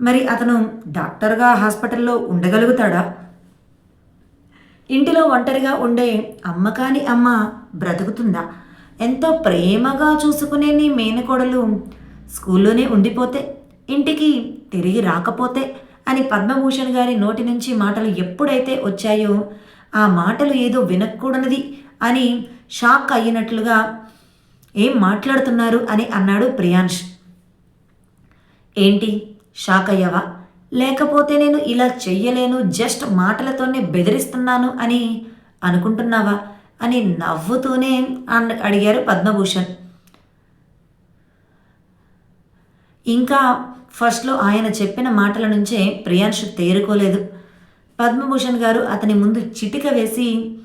మరి అతను డాక్టర్గా హాస్పిటల్లో ఉండగలుగుతాడా? ఇంటిలో ఒంటరిగా ఉండే అమ్మ కాని అమ్మ బ్రతుకుతుందా? ఎంతో ప్రేమగా చూసుకునే నీ మేనకోడలు స్కూల్లోనే ఉండిపోతే ఇంటికి తిరిగి రాకపోతే అని పద్మభూషణ్ గారి నోటి నుంచి మాటలు ఎప్పుడైతే వచ్చాయో ఆ మాటలు ఏదో వినకూడనిది అని షాక్ అయినట్లుగా ఏం మాట్లాడుతున్నారు అని అన్నాడు ప్రియాంష్ ఏంటి? షాక్ అయ్యావా లేకపోతే నేను ఇలా చెయ్యలేను జస్ట్ మాటలతోనే బెదిరిస్తున్నాను అని అనుకుంటున్నావా? అని నవ్వుతూనే అన్- అడిగారు పద్మభూషణ్. ఇంకా ఫస్ట్లో ఆయన చెప్పిన మాటల నుంచే ప్రియాంశు తేరుకోలేదు. పద్మభూషణ్ గారు అతని ముందు చిటిక వేసి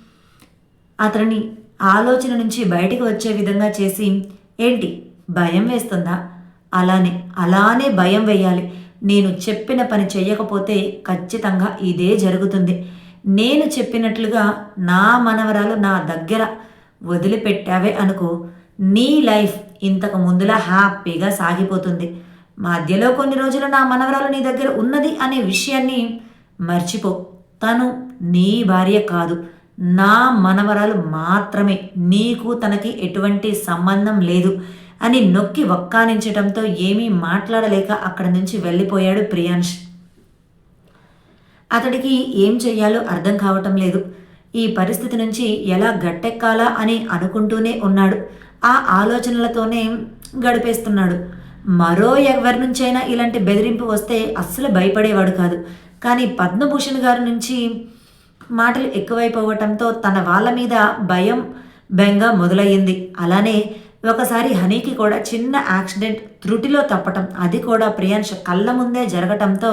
అతనిని ఆలోచన నుంచి బయటికి వచ్చే విధంగా చేసి ఏంటి భయం వేస్తుందా? అలానే అలానే భయం వేయాలి. నేను చెప్పిన పని చెయ్యకపోతే ఖచ్చితంగా ఇదే జరుగుతుంది. నేను చెప్పినట్లుగా నా మనవరాలు నా దగ్గర వదిలిపెట్టావే అనుకో నీ లైఫ్ ఇంతకు ముందులా హ్యాపీగా సాగిపోతుంది. మధ్యలో కొన్ని రోజులు నా మనవరాలు నీ దగ్గర ఉన్నది అనే విషయాన్ని మర్చిపో. తను నీ భార్య కాదు. నా మనవరాలు మాత్రమే. నీకు తనకి ఎటువంటి సంబంధం లేదు. అని నొక్కి ఒక్కానించడంతో ఏమీ మాట్లాడలేక అక్కడి నుంచి వెళ్ళిపోయాడు ప్రియాంష్ అతడికి ఏం చెయ్యాలో అర్థం కావటం లేదు. ఈ పరిస్థితి నుంచి ఎలా గట్టెక్కాలా అని అనుకుంటూనే ఉన్నాడు. ఆ ఆలోచనలతోనే గడిపేస్తున్నాడు. మరో ఎవరి నుంచైనా ఇలాంటి బెదిరింపు వస్తే అస్సలు భయపడేవాడు కాదు. కానీ పద్మభూషణ్ గారి నుంచి మాటలు ఎక్కువైపోవటంతో తన వాళ్ళ మీద భయం బెంగ మొదలయ్యింది. అలానే ఒకసారి హనీకి కూడా చిన్న యాక్సిడెంట్ త్రుటిలో తప్పటం అది కూడా ప్రియాంష్ కళ్ళ ముందే జరగటంతో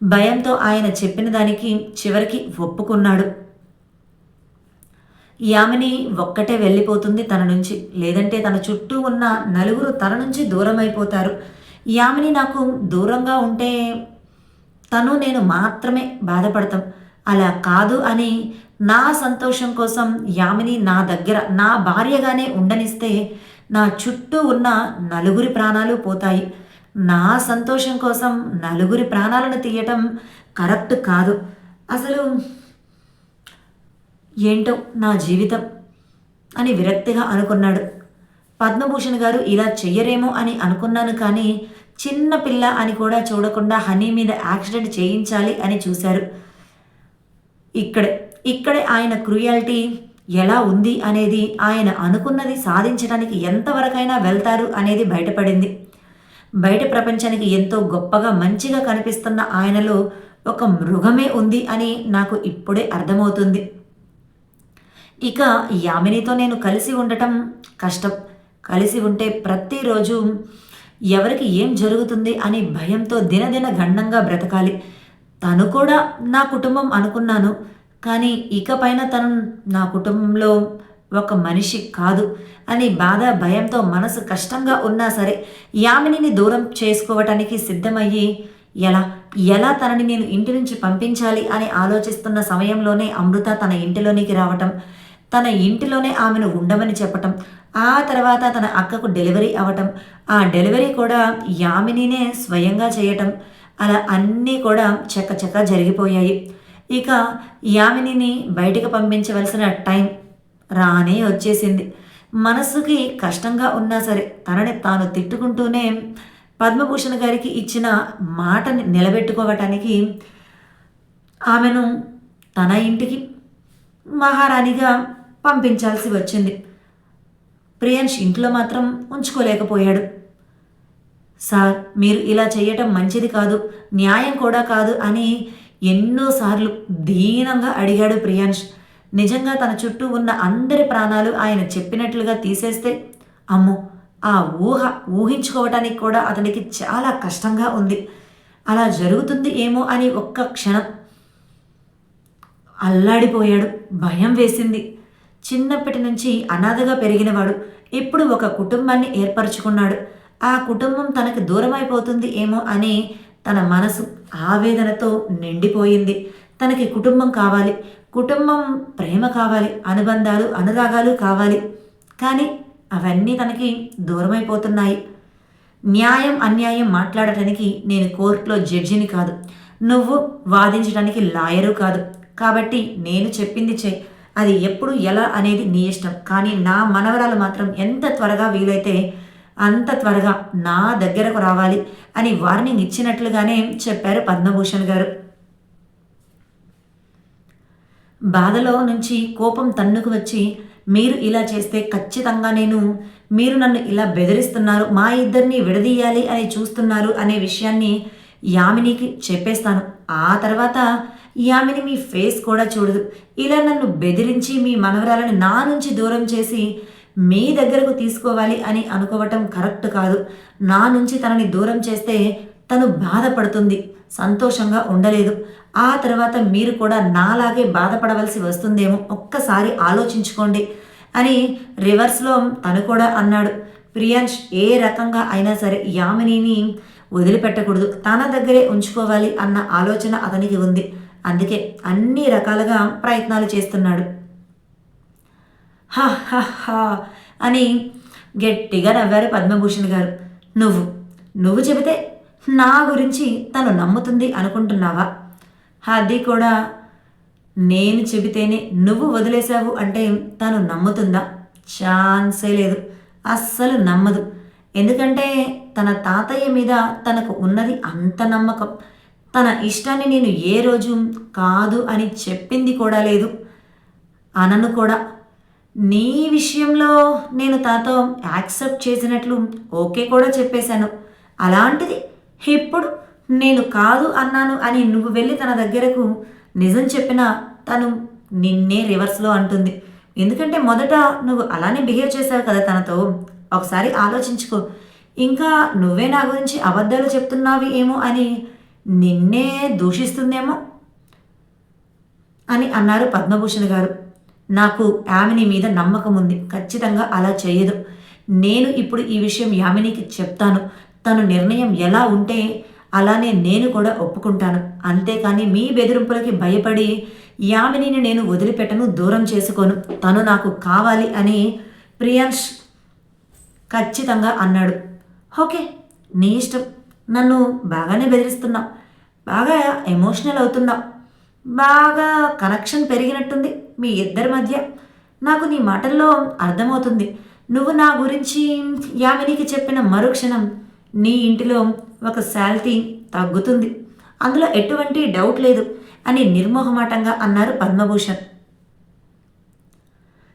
భయంతో ఆయన చెప్పిన దానికి చివరికి ఒప్పుకున్నాడు. యామిని ఒక్కటే వెళ్ళిపోతుంది తన నుంచి. లేదంటే తన చుట్టూ ఉన్న నలుగురు తన నుంచి దూరం అయిపోతారు యామిని నాకు దూరంగా ఉంటే తను నేను మాత్రమే బాధపడతాం. అలా కాదు అని నా సంతోషం కోసం యామిని నా దగ్గర నా భార్యగానే ఉండనిస్తే నా చుట్టూ ఉన్న నలుగురి ప్రాణాలు పోతాయి. నా సంతోషం కోసం నలుగురి ప్రాణాలను తీయటం కరెక్ట్ కాదు. అసలు ఏంటో నా జీవితం అని విరక్తిగా అనుకున్నాడు. పద్మభూషణ్ గారు ఇలా చెయ్యరేమో అని అనుకున్నాను కానీ చిన్న పిల్ల అని కూడా చూడకుండా హనీ మీద యాక్సిడెంట్ చేయించాలి అని చూశారు. ఇక్కడే ఇక్కడే ఆయన క్రూయాలిటీ ఎలా ఉంది అనేది ఆయన అనుకున్నది సాధించడానికి ఎంతవరకైనా వెళ్తారు అనేది బయటపడింది. బయట ప్రపంచానికి ఎంతో గొప్పగా మంచిగా కనిపిస్తున్న ఆయనలో ఒక మృగమే ఉంది అని నాకు ఇప్పుడే అర్థమవుతుంది. ఇక యామినితో నేను కలిసి ఉండటం కష్టం. కలిసి ఉంటే ప్రతిరోజు ఎవరికి ఏం జరుగుతుంది అని భయంతో దినదిన గండంగా బ్రతకాలి. తను కూడా నా కుటుంబం అనుకున్నాను. కానీ ఇకపైన తను నా కుటుంబంలో ఒక మనిషి కాదు అని బాధ భయంతో మనసు కష్టంగా ఉన్నా సరే యామినిని దూరం చేసుకోవటానికి సిద్ధమయ్యి ఎలా ఎలా తనని నేను ఇంటి నుంచి పంపించాలి అని ఆలోచిస్తున్న సమయంలోనే అమృత తన ఇంటిలోనికి రావటం తన ఇంటిలోనే ఆమెను ఉండమని చెప్పటం ఆ తర్వాత తన అక్కకు డెలివరీ అవ్వటం ఆ డెలివరీ కూడా యామినినే స్వయంగా చేయటం అలా అన్నీ కూడా చక్కచక్క జరిగిపోయాయి. ఇక యామినిని బయటికి పంపించవలసిన టైం రానే వచ్చేసింది. మనసుకి కష్టంగా ఉన్నా సరే తనని తాను తిట్టుకుంటూనే పద్మభూషణ్ గారికి ఇచ్చిన మాటని నిలబెట్టుకోవటానికి ఆమెను తన ఇంటికి మహారాణిగా పంపించాల్సి వచ్చింది. ప్రియాంష్ ఇంట్లో మాత్రం ఉంచుకోలేకపోయాడు. సార్ మీరు ఇలా చేయటం మంచిది కాదు న్యాయం కూడా కాదు అని ఎన్నోసార్లు దీనంగా అడిగాడు ప్రియాంష్ నిజంగా తన చుట్టూ ఉన్న అందరి ప్రాణాలు ఆయన చెప్పినట్లుగా తీసేస్తే అమ్మో ఆ ఊహ ఊహించుకోవటానికి కూడా అతనికి చాలా కష్టంగా ఉంది. అలా జరుగుతుంది ఏమో అని ఒక్క క్షణం అల్లాడిపోయాడు. భయం వేసింది. చిన్నప్పటి నుంచి అనాథగా పెరిగినవాడు ఇప్పుడు ఒక కుటుంబాన్ని ఏర్పరచుకున్నాడు. ఆ కుటుంబం తనకు దూరమైపోతుంది ఏమో అని తన మనసు ఆవేదనతో నిండిపోయింది. తనకి కుటుంబం కావాలి కుటుంబం ప్రేమ కావాలి అనుబంధాలు అనురాగాలు కావాలి. కానీ అవన్నీ తనకి దూరమైపోతున్నాయి. న్యాయం అన్యాయం మాట్లాడటానికి నేను కోర్టులో జడ్జిని కాదు. నువ్వు వాదించడానికి లాయరు కాదు. కాబట్టి నేను చెప్పింది చే అది ఎప్పుడు ఎలా అనేది నీ ఇష్టం. కానీ నా మనవరాలు మాత్రం ఎంత త్వరగా వీలైతే అంత త్వరగా నా దగ్గరకు రావాలి అని వార్నింగ్ ఇచ్చినట్లుగానే చెప్పారు పద్మభూషణ్ గారు. బాధలో నుంచి కోపం తన్నుకు వచ్చి మీరు ఇలా చేస్తే ఖచ్చితంగా నేను మీరు నన్ను ఇలా బెదిరిస్తున్నారు మా ఇద్దరిని విడదీయాలి అని చూస్తున్నారు అనే విషయాన్ని యామినికి చెప్పేస్తాను. ఆ తర్వాత యామిని మీ ఫేస్ కూడా చూడదు. ఇలా నన్ను బెదిరించి మీ మనవరాలను నా నుంచి దూరం చేసి మీ దగ్గరకు తీసుకోవాలి అని అనుకోవటం కరెక్ట్ కాదు. నా నుంచి తనని దూరం చేస్తే తను బాధపడుతుంది. సంతోషంగా ఉండలేదు. ఆ తర్వాత మీరు కూడా నాలాగే బాధపడవలసి వస్తుందేమో ఒక్కసారి ఆలోచించుకోండి అని రివర్స్లో తను కూడా అన్నాడు. ప్రియాంష్ ఏ రకంగా అయినా సరే యామినిని వదిలిపెట్టకూడదు. తన దగ్గరే ఉంచుకోవాలి అన్న ఆలోచన అతనికి ఉంది. అందుకే అన్ని రకాలుగా ప్రయత్నాలు చేస్తున్నాడు. హా హా అని గట్టిగా నవ్వారు పద్మభూషణ్ గారు. నువ్వు నువ్వు చెబితే నా గురించి తను నమ్ముతుంది అనుకుంటున్నావా? అది కూడా నేను చెబితేనే నువ్వు వదిలేశావు అంటే తను నమ్ముతుందా? ఛాన్సే లేదు. అస్సలు నమ్మదు. ఎందుకంటే తన తాతయ్య మీద తనకు ఉన్నది అంత నమ్మకం. తన ఇష్టాన్ని నేను ఏ రోజు కాదు అని చెప్పింది కూడా లేదు. అనను కూడా నీ విషయంలో నేను తనతో యాక్సెప్ట్ చేసినట్లు ఓకే కూడా చెప్పేశాను. అలాంటిది ఇప్పుడు నేను కాదు అన్నాను అని నువ్వు వెళ్ళి తన దగ్గరకు నిజం చెప్పినా తను నిన్నే రివర్స్లో అంటుంది. ఎందుకంటే మొదట నువ్వు అలానే బిహేవ్ చేశావు కదా తనతో. ఒకసారి ఆలోచించుకో. ఇంకా నువ్వే నా గురించి అబద్ధాలు చెప్తున్నావి ఏమో అని నిన్నే దూషిస్తుందేమో అని అన్నారు పద్మభూషణ్ గారు. నాకు యామిని మీద నమ్మకం ఉంది. ఖచ్చితంగా అలా చేయదు. నేను ఇప్పుడు ఈ విషయం యామినికి చెప్తాను. తను నిర్ణయం ఎలా ఉంటే అలానే నేను కూడా ఒప్పుకుంటాను. అంతేకాని మీ బెదిరింపులకి భయపడి యామినిని నేను వదిలిపెట్టను దూరం చేసుకోను. తను నాకు కావాలి అని ప్రియాంష్ ఖచ్చితంగా అన్నాడు. ఓకే నీ ఇష్టం. నన్ను బాగానే బెదిరిస్తున్నావు. బాగా ఎమోషనల్ అవుతున్నావు. బాగా కనెక్షన్ పెరిగినట్టుంది. మీ ఇద్దరి మధ్య నాకు నీ మాటల్లో అర్థమవుతుంది. నువ్వు నా గురించి యామినికి చెప్పిన మరుక్షణం నీ ఇంటిలో ఒక శాల్తీ తగ్గుతుంది. అందులో ఎటువంటి డౌట్ లేదు అని నిర్మోహమాటంగా అన్నారు పద్మభూషణ్.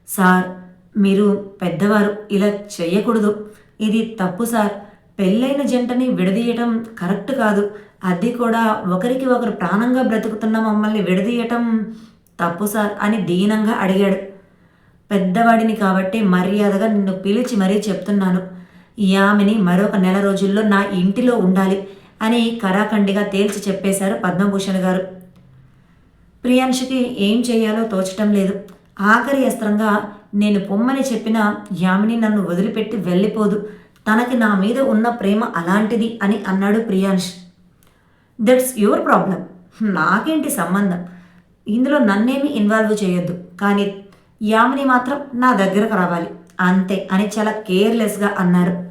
సార్ మీరు పెద్దవారు ఇలా చేయకూడదు ఇది తప్పు సార్. పెళ్ళైన జంటని విడదీయటం కరెక్ట్ కాదు. అది కూడా ఒకరికి ఒకరు ప్రాణంగా బ్రతుకుతున్న మమ్మల్ని విడదీయటం తప్పు సార్ అని దీనంగా అడిగాడు. పెద్దవాడిని కాబట్టి మర్యాదగా నిన్ను పిలిచి మరీ చెప్తున్నాను. యామిని మరొక నెల రోజుల్లో నా ఇంటిలో ఉండాలి అని కరాఖండిగా తేల్చి చెప్పేశారు పద్మభూషణ్ గారు. ప్రియాంశకి ఏం చేయాలో తోచటం లేదు. ఆఖరి అస్త్రంగా నేను పొమ్మని చెప్పిన యామిని నన్ను వదిలిపెట్టి వెళ్ళిపోదు. తనకి నా మీద ఉన్న ప్రేమ అలాంటిది అని అన్నాడు ప్రియాంష్ దట్స్ యువర్ ప్రాబ్లం. నాకేంటి సంబంధం? ఇందులో నన్నేమి ఇన్వాల్వ్ చేయొద్దు. కానీ యామిని మాత్రం నా దగ్గరకు రావాలి. అంతే అని చాలా కేర్లెస్గా అన్నారు.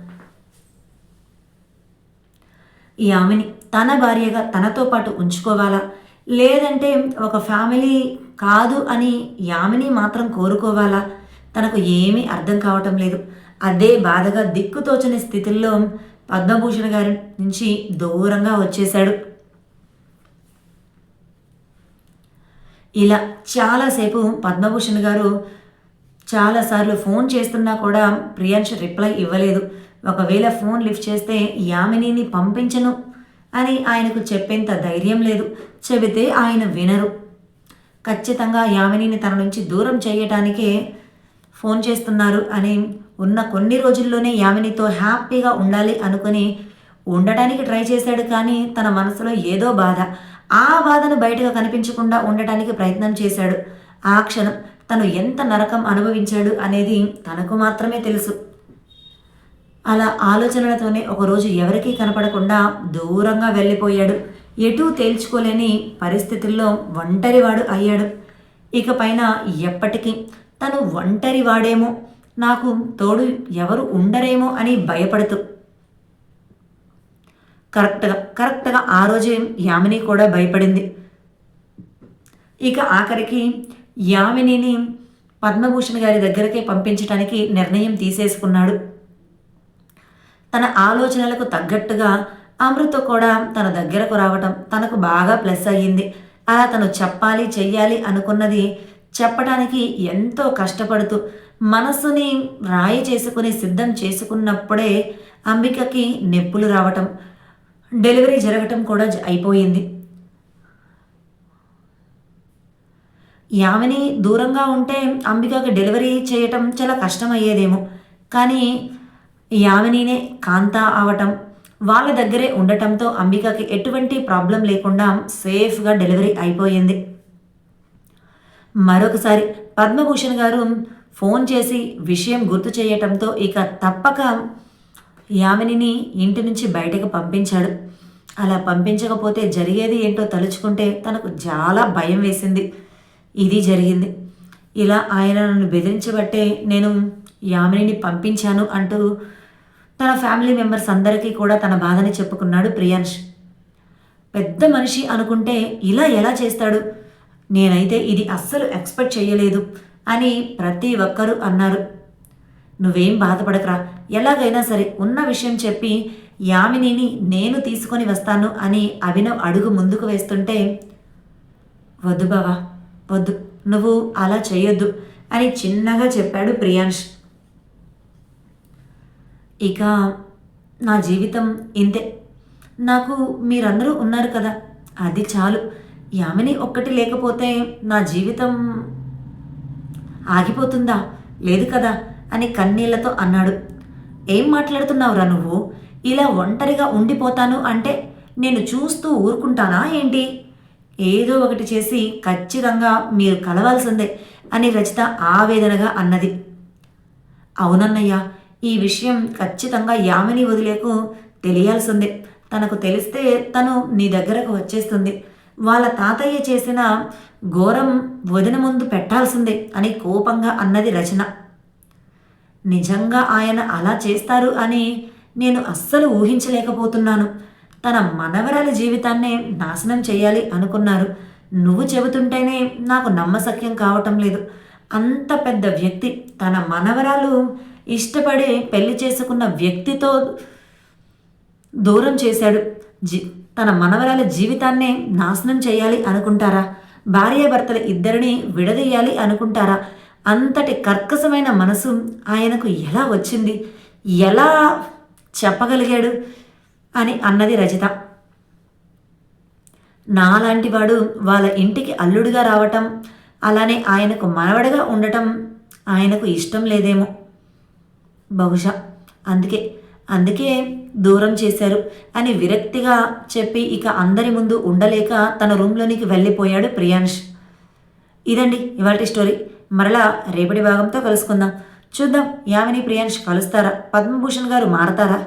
యామిని తన భార్యగా తనతో పాటు ఉంచుకోవాలా? లేదంటే ఒక ఫ్యామిలీ కాదు అని యామిని మాత్రం కోరుకోవాలా? తనకు ఏమీ అర్థం కావటం లేదు. అదే బాధగా దిక్కుతోచని స్థితిలో పద్మభూషణ్ గారి నుంచి దూరంగా వచ్చేశాడు. ఇలా చాలాసేపు పద్మభూషణ్ గారు చాలాసార్లు ఫోన్ చేస్తున్నా కూడా ప్రియాంష్ రిప్లై ఇవ్వలేదు. ఒకవేళ ఫోన్ లిఫ్ట్ చేస్తే యామినిని పంపించను అని ఆయనకు చెప్పేంత ధైర్యం లేదు. చెబితే ఆయన వినరు. ఖచ్చితంగా యామినిని తన నుంచి దూరం చేయటానికే ఫోన్ చేస్తున్నారు అని ఉన్న కొన్ని రోజుల్లోనే యామినితో హ్యాపీగా ఉండాలి అనుకుని ఉండటానికి ట్రై చేశాడు కానీ తన మనసులో ఏదో బాధ. ఆ బాధను బయటగా కనిపించకుండా ఉండటానికి ప్రయత్నం చేశాడు. ఆ క్షణం తను ఎంత నరకం అనుభవించాడు అనేది తనకు మాత్రమే తెలుసు. అలా ఆలోచనలతోనే ఒకరోజు ఎవరికీ కనపడకుండా దూరంగా వెళ్ళిపోయాడు. ఎటూ తేల్చుకోలేని పరిస్థితుల్లో ఒంటరివాడు అయ్యాడు. ఇక పైన ఎప్పటికీ తను ఒంటరివాడేమో నాకు తోడు ఎవరు ఉండరేమో అని భయపడుతూ కరెక్ట్గా కరెక్ట్గా ఆ రోజే యామిని కూడా భయపడింది. ఇక ఆఖరికి యామినిని పద్మభూషణ్ గారి దగ్గరకే పంపించడానికి నిర్ణయం తీసేసుకున్నాడు. తన ఆలోచనలకు తగ్గట్టుగా అమృత కూడా తన దగ్గరకు రావటం తనకు బాగా ప్లస్ అయ్యింది. అలా తను చెప్పాలి చెయ్యాలి అనుకున్నది చెప్పడానికి ఎంతో కష్టపడుతూ మనసుని రాయి చేసుకుని సిద్ధం చేసుకున్నప్పుడే అంబికకి నొప్పులు రావటం డెలివరీ జరగటం కూడా అయిపోయింది. యామిని దూరంగా ఉంటే అంబికకు డెలివరీ చేయటం చాలా కష్టమయ్యేదేమో. కానీ యామినినే కాంత అవటం వాళ్ళ దగ్గరే ఉండటంతో అంబికకి ఎటువంటి ప్రాబ్లం లేకుండా సేఫ్గా డెలివరీ అయిపోయింది. మరొకసారి పద్మభూషణ్ గారు ఫోన్ చేసి విషయం గుర్తు చేయటంతో ఇక తప్పక యామినిని ఇంటి నుంచి బయటకు పంపించాడు. అలా పంపించకపోతే జరిగేది ఏంటో తలుచుకుంటే తనకు చాలా భయం వేసింది. ఇది జరిగింది. ఇలా ఆయన నన్ను బెదిరించబట్టే నేను యామినిని పంపించాను అంటూ తన ఫ్యామిలీ మెంబర్స్ అందరికీ కూడా తన బాధని చెప్పుకున్నాడు ప్రియాంష్. పెద్ద మనిషి అనుకుంటే ఇలా ఎలా చేస్తాడు? నేనైతే ఇది అస్సలు ఎక్స్పెక్ట్ చేయలేదు అని ప్రతి ఒక్కరూ అన్నారు. నువ్వేం బాధపడకరా. ఎలాగైనా సరే ఉన్న విషయం చెప్పి యామినిని నేను తీసుకొని వస్తాను అని అభినవ్ అడుగు ముందుకు వేస్తుంటే వద్దు బావా వద్దు నువ్వు అలా చేయొద్దు అని చిన్నగా చెప్పాడు ప్రియాంష్ ఇక నా జీవితం ఇంతే. నాకు మీరందరూ ఉన్నారు కదా అది చాలు. యామిని ఒక్కటి లేకపోతే నా జీవితం ఆగిపోతుందా? లేదు కదా. అని కన్నీళ్ళతో అన్నాడు. ఏం మాట్లాడుతున్నావురా నువ్వు? ఇలా ఒంటరిగా ఉండిపోతాను అంటే నేను చూస్తూ ఊరుకుంటానా ఏంటి? ఏదో ఒకటి చేసి ఖచ్చితంగా మీరు కలవాల్సిందే అని రచిత ఆవేదనగా అన్నది. అవునన్నయ్య ఈ విషయం ఖచ్చితంగా యామిని వదిలేకు తెలియాల్సిందే. తనకు తెలిస్తే తను నీ దగ్గరకు వచ్చేస్తుంది. వాళ్ళ తాతయ్య చేసిన ఘోరం వదిన ముందు పెట్టాల్సిందే అని కోపంగా అన్నది రచన. నిజంగా ఆయన అలా చేస్తారు అని నేను అస్సలు ఊహించలేకపోతున్నాను. తన మనవరాలి జీవితాన్నే నాశనం చేయాలి అనుకున్నారు. నువ్వు చెబుతుంటేనే నాకు నమ్మశక్యం కావటం లేదు. అంత పెద్ద వ్యక్తి తన మనవరాలు ఇష్టపడి పెళ్ళి చేసుకున్న వ్యక్తితో దూరం చేశాడు. జీ తన మనవరాల జీవితాన్నే నాశనం చేయాలి అనుకుంటారా? భార్యాభర్తల ఇద్దరిని విడదీయాలి అనుకుంటారా? అంతటి కర్కశమైన మనసు ఆయనకు ఎలా వచ్చింది? ఎలా చెప్పగలిగాడు? అని అన్నది రజిత. నాలాంటి వాడు వాళ్ళ ఇంటికి అల్లుడుగా రావటం అలానే ఆయనకు మనవడగా ఉండటం ఆయనకు ఇష్టం లేదేమో. బహుశా అందుకే అందుకే దూరం చేశారు అని విరక్తిగా చెప్పి ఇక అందరి ముందు ఉండలేక తన రూమ్లోనికి వెళ్ళిపోయాడు ప్రియాంష్ ఇదండి ఇవాటి స్టోరీ. మరలా రేపటి భాగంతో కలుసుకుందాం. చూద్దాం యామిని ప్రియాంష్ కలుస్తారా? పద్మభూషణ్ గారు మారతారా?